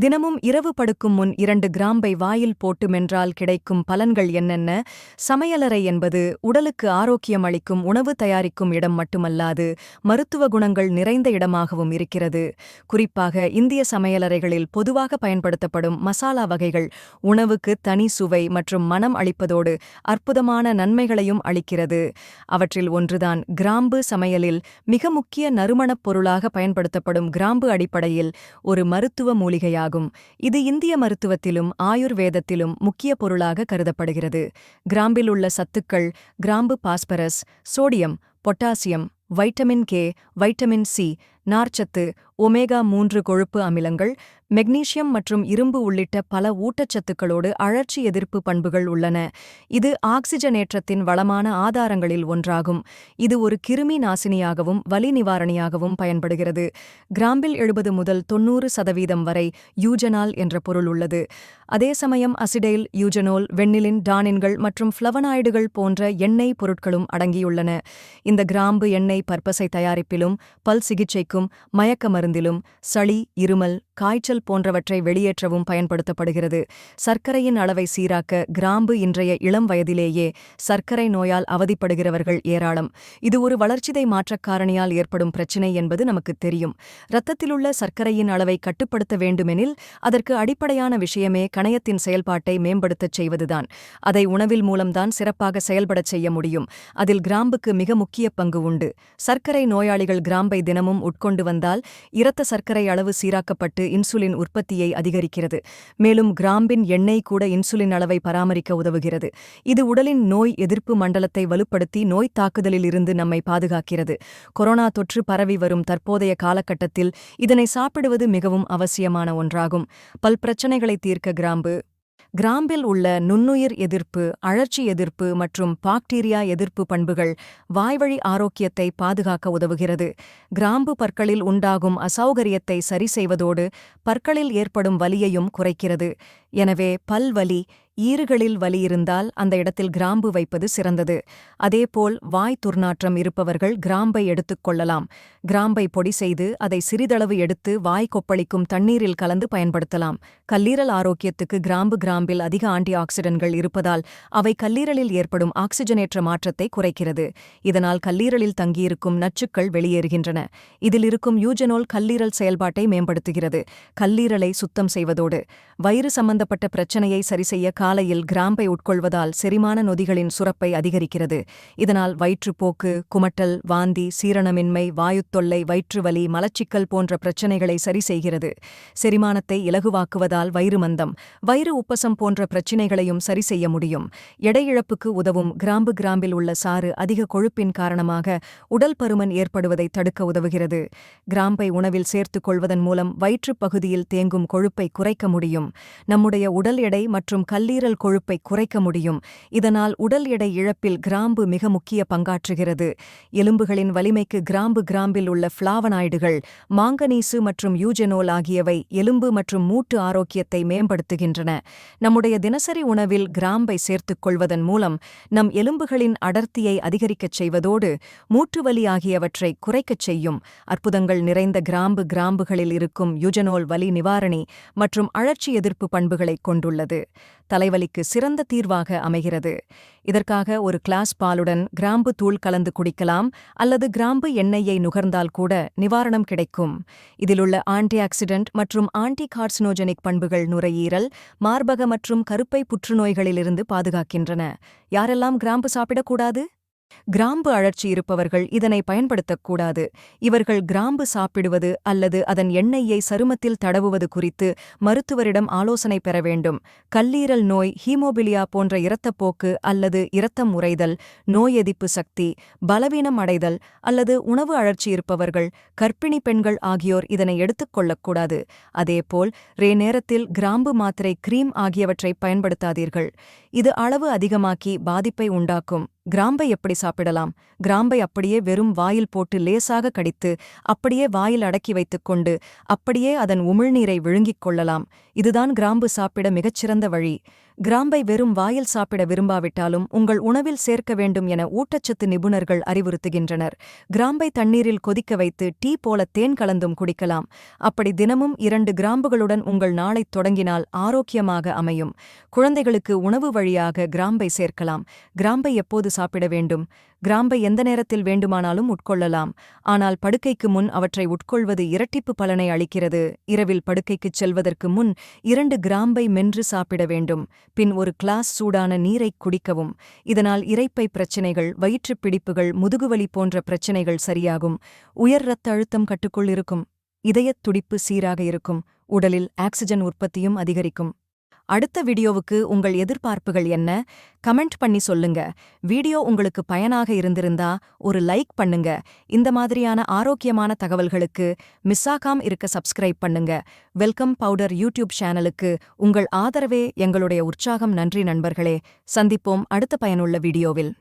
தினமும் இரவு படுக்கும் முன் இரண்டு கிராம்பை வாயில் போட்டு மென்றால் கிடைக்கும் பலன்கள் என்னென்ன? சமையலறை என்பது உடலுக்கு ஆரோக்கியம் அளிக்கும் உணவு தயாரிக்கும் இடம் மட்டுமல்லாது மருத்துவ குணங்கள் நிறைந்த இடமாகவும் இருக்கிறது. குறிப்பாக இந்திய சமையலறைகளில் பொதுவாக பயன்படுத்தப்படும் மசாலா வகைகள் உணவுக்கு தனி சுவை மற்றும் மனம் அளிப்பதோடு அற்புதமான நன்மைகளையும் அளிக்கிறது. அவற்றில் ஒன்றுதான் கிராம்பு சமையலில் மிக முக்கிய நறுமணப் பொருளாக பயன்படுத்தப்படும் கிராம்பு அடிப்படையில் ஒரு மருத்துவ மூலிகையாகும். இது இந்திய மருத்துவத்திலும் ஆயுர்வேதத்திலும் முக்கிய பொருளாக கருதப்படுகிறது. கிராம்பில் உள்ள சத்துக்கள் கிராம்பு phosphorus sodium potassium vitamin K vitamin C நார்ச்சத்து ஒமேகா மூன்று கொழுப்பு அமிலங்கள் மெக்னீசியம் மற்றும் இரும்பு உள்ளிட்ட பல ஊட்டச்சத்துக்களோடு அழற்சி எதிர்ப்பு பண்புகள் உள்ளன. இது ஆக்சிஜனேற்றத்தின் வளமான ஆதாரங்களில் ஒன்றாகும். இது ஒரு கிருமி நாசினியாகவும் வலி நிவாரணியாகவும் பயன்படுகிறது. கிராம்பில் எழுபது முதல் தொன்னூறு சதவீதம் வரை யூஜனால் என்ற பொருள் உள்ளது. அதே சமயம் அசிடைல் யூஜனோல் வெண்ணிலின் டானின்கள் மற்றும் ஃப்ளவனாய்டுகள் போன்ற எண்ணெய் பொருட்களும் அடங்கியுள்ளன. இந்த கிராம்பு எண்ணெய் பற்பசை தயாரிப்பிலும் பல் சிகிச்சைக்கும் மயக்க மருந்திலும் சளி இருமல் காய்ச்சல் போன்றவற்றை வெளியேற்றவும் பயன்படுத்தப்படுகிறது. சர்க்கரையின் அளவை சீராக்க கிராம்பு இன்றைய இளம் வயதிலேயே சர்க்கரை நோயால் அவதிப்படுகிறவர்கள் ஏராளம். இது ஒரு வளர்ச்சிதை மாற்றக் காரணியால் ஏற்படும் பிரச்சினை என்பது நமக்கு தெரியும். இரத்தத்திலுள்ள சர்க்கரையின் அளவை கட்டுப்படுத்த வேண்டுமெனில் அதற்கு அடிப்படையான விஷயமே கணையத்தின் செயல்பாட்டை மேம்படுத்தச் செய்வதுதான். அதை உணவில் மூலம்தான் சிறப்பாக செயல்படச் செய்ய முடியும். அதில் கிராம்புக்கு மிக முக்கிய பங்கு உண்டு. சர்க்கரை நோயாளிகள் கிராம்பை தினமும் உட்கொண்டு வந்தால் இரத்த சர்க்கரை அளவு சீராக்கப்பட்டு இன்சுலின் உற்பத்தியை அதிகரிக்கிறது. மேலும் கிராம்பின் எண்ணெய் கூட இன்சுலின் அளவை பராமரிக்க உதவுகிறது. இது உடலின் நோய் எதிர்ப்பு மண்டலத்தை வலுப்படுத்தி நோய் தாக்குதலில் இருந்து நம்மை பாதுகாக்கிறது. கொரோனா தொற்று பரவி வரும் தற்போதைய காலகட்டத்தில் இதனை சாப்பிடுவது மிகவும் அவசியமான ஒன்றாகும். பல் பிரச்சனைகளை தீர்க்க கிராம்பு கிராம்பில் உள்ள நுண்ணுயிர் எதிர்ப்பு அழற்சி எதிர்ப்பு மற்றும் பாக்டீரியா எதிர்ப்பு பண்புகள் வாய்வழி ஆரோக்கியத்தை பாதுகாக்க உதவுகிறது. கிராம்பு பற்களில் உண்டாகும் அசௌகரியத்தை சரி செய்வதோடு பற்களில் ஏற்படும் வலியையும் குறைக்கிறது. எனவே பல்வலி ஈறுகளில் வலி இருந்தால் அந்த இடத்தில் கிராம்பு வைப்பது சிறந்தது. அதேபோல் வாய் துர்நாற்றம் இருப்பவர்கள் கிராம்பை எடுத்துக் கொள்ளலாம். கிராம்பை பொடி செய்து அதை சிறிதளவு எடுத்து வாய் கொப்பளிக்கும் தண்ணீரில் கலந்து பயன்படுத்தலாம். கல்லீரல் ஆரோக்கியத்துக்கு கிராம்பு கிராம்பில் அதிக ஆன்டி ஆக்சிடன்ட்கள் இருப்பதால் அவை கல்லீரலில் ஏற்படும் ஆக்சிஜனேற்ற மாற்றத்தை குறைக்கிறது. இதனால் கல்லீரலில் தங்கியிருக்கும் நச்சுக்கள் வெளியேறுகின்றன. இதில் இருக்கும் யூஜனோல் கல்லீரல் செயல்பாட்டை மேம்படுத்துகிறது. கல்லீரலை சுத்தம் செய்வதோடு வயிறு சம்பந்தப்பட்ட பிரச்சனையை சரிசெய்ய காலையில் கிராம்பை உட்கொள்வதால் செரிமான நொதிகளின் சுரப்பை அதிகரிக்கிறது. இதனால் வயிற்றுப்போக்கு குமட்டல் வாந்தி சீரணமின்மை வாயுத்தொல்லை வயிற்றுவலி மலச்சிக்கல் போன்ற பிரச்சனைகளை சரி செய்கிறது செரிமானத்தை இலகுவாக்குவதால் வயிறு மந்தம் வயிறு உப்பசம் போன்ற பிரச்சினைகளையும் சரி செய்ய முடியும். எடை இழப்புக்கு உதவும் கிராம்பு கிராம்பில் உள்ள சாறு அதிக கொழுப்பின் காரணமாக உடல் பருமன் ஏற்படுவதை தடுக்க உதவுகிறது. கிராம்பை உணவில் சேர்த்துக் கொள்வதன் மூலம் வயிற்றுப் பகுதியில் தேங்கும் கொழுப்பை குறைக்க முடியும். நம்முடைய உடல் எடை மற்றும் கல்லீரல் கொழுப்பை குறைக்க முடியும். இதனால் உடல் எடை இழப்பில் கிராம்பு மிக முக்கிய பங்காற்றுகிறது. எலும்புகளின் வலிமைக்கு கிராம்பு கிராம்பில் உள்ள ஃப்ளாவனாய்டுகள் மாங்கனீசு மற்றும் யூஜெனோல் ஆகியவை எலும்பு மற்றும் மூட்டு ஆரோக்கியத்தை மேம்படுத்துகின்றன. நம்முடைய தினசரி உணவில் கிராம்பை சேர்த்துக் கொள்வதன் மூலம் நம் எலும்புகளின் அடர்த்தியை அதிகரிக்கச் செய்வதோடு மூட்டுவலி ஆகியவற்றை குறைக்கச் செய்யும். அற்புதங்கள் நிறைந்த கிராம்பு கிராம்புகளில் இருக்கும் யுஜனோல் வலி நிவாரணி மற்றும் அழற்சி எதிர்ப்பு பண்புகளைக் கொண்டுள்ளது. தலைவலிக்கு சிறந்த தீர்வாக அமைகிறது. இதற்காக ஒரு கிளாஸ் பாலுடன் கிராம்பு தூள் கலந்து குடிக்கலாம் அல்லது கிராம்பு எண்ணெயை நுகர்ந்தால் கூட நிவாரணம் கிடைக்கும். இதிலுள்ள ஆன்டி ஆக்சிடென்ட் மற்றும் ஆன்டி கார்சினோஜெனிக் பண்புகள் நுரையீரல் மார்பக மற்றும் கருப்பை புற்றுநோய்களிலிருந்து பாதுகாக்கின்றன. யாரெல்லாம் கிராம்பு சாப்பிடக்கூடாது? கிராம்பு அழற்சி இருப்பவர்கள் இதனை பயன்படுத்தக்கூடாது இவர்கள் கிராம்பு சாப்பிடுவது அல்லது அதன் எண்ணெயை சருமத்தில் தடவுவது குறித்து மருத்துவரிடம் ஆலோசனை பெற வேண்டும். கல்லீரல் நோய் ஹீமோபிலியா போன்ற இரத்தப்போக்கு அல்லது இரத்தம் உறைதல் நோய் எதிர்ப்பு சக்தி பலவீனம் அடைதல் அல்லது உணவு அழற்சி இருப்பவர்கள் கர்ப்பிணி பெண்கள் ஆகியோர் இதனை எடுத்துக் கொள்ளக்கூடாது அதேபோல் ரே நேரத்தில் கிராம்பு மாத்திரை கிரீம் ஆகியவற்றை பயன்படுத்தாதீர்கள். இது அளவு அதிகமாக்கி பாதிப்பை உண்டாக்கும். கிராம்பை எப்படி சாப்பிடலாம்? கிராம்பை அப்படியே வெறும் வாயில் போட்டு லேசாக கடித்து அப்படியே வாயில் அடக்கி வைத்துக்கொண்டு அப்படியே அதன் உமிழ்நீரை விழுங்கிக் கொள்ளலாம். இதுதான் கிராம்பு சாப்பிட மிகச்சிறந்த வழி. கிராம்பை வெறும் வாயில் சாப்பிட விரும்பாவிட்டாலும் உங்கள் உணவில் சேர்க்க வேண்டும் என ஊட்டச்சத்து நிபுணர்கள் அறிவுறுத்துகின்றனர். கிராம்பை தண்ணீரில் கொதிக்க வைத்து டீ போல தேன் கலந்தும் குடிக்கலாம். அப்படி தினமும் இரண்டு கிராம்புகளுடன் உங்கள் நாளை தொடங்கினால் ஆரோக்கியமாக அமையும். குழந்தைகளுக்கு உணவு வழியாக கிராம்பை சேர்க்கலாம். கிராம்பை எப்போது சாப்பிட வேண்டும். கிராம்பை எந்த நேரத்தில் வேண்டுமானாலும் உட்கொள்ளலாம். ஆனால் படுக்கைக்கு முன் அவற்றை உட்கொள்வது இரட்டிப்பு பலனை அளிக்கிறது. இரவில் படுக்கைக்குச் செல்வதற்கு முன் இரண்டு கிராம்பை மென்று சாப்பிட வேண்டும். பின் ஒரு கிளாஸ் சூடான நீரைக் குடிக்கவும். இதனால் இறைப்பை பிரச்சினைகள் வயிற்றுப் பிடிப்புகள் முதுகுவலி போன்ற பிரச்சினைகள் சரியாகும். உயர் இரத்த அழுத்தம் கட்டுக்குள் இருக்கும். இதயத் துடிப்பு சீராக இருக்கும். உடலில் ஆக்சிஜன் உற்பத்தியும் அதிகரிக்கும். அடுத்த வீடியோவுக்கு உங்கள் எதிர்பார்ப்புகள் என்ன? கமெண்ட் பண்ணி சொல்லுங்க. வீடியோ உங்களுக்கு பயனாக இருந்திருந்தா ஒரு லைக் பண்ணுங்க. இந்த மாதிரியான ஆரோக்கியமான தகவல்களுக்கு மிஸ்ஸாகாம் இருக்க சப்ஸ்கிரைப் பண்ணுங்க. வெல்கம் பவுடர் யூடியூப் சேனலுக்கு உங்கள் ஆதரவே எங்களுடைய உற்சாகம். நன்றி நண்பர்களே. சந்திப்போம் அடுத்த பயனுள்ள வீடியோவில்.